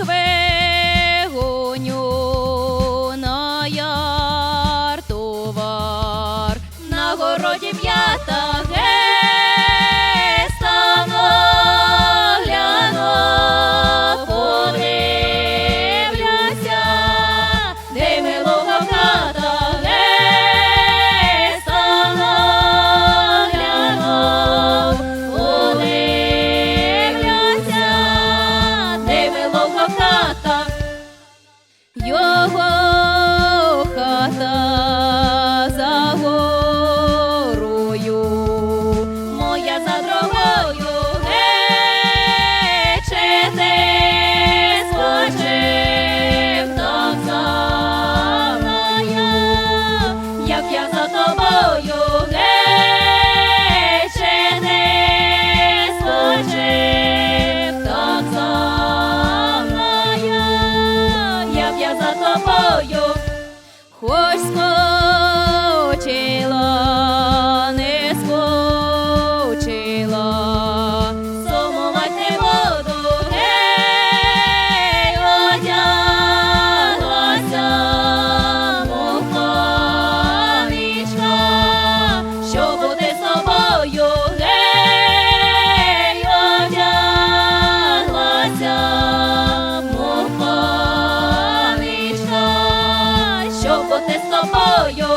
вигоню на яртовар, на городі м'ята. допомою. Хоч apoyo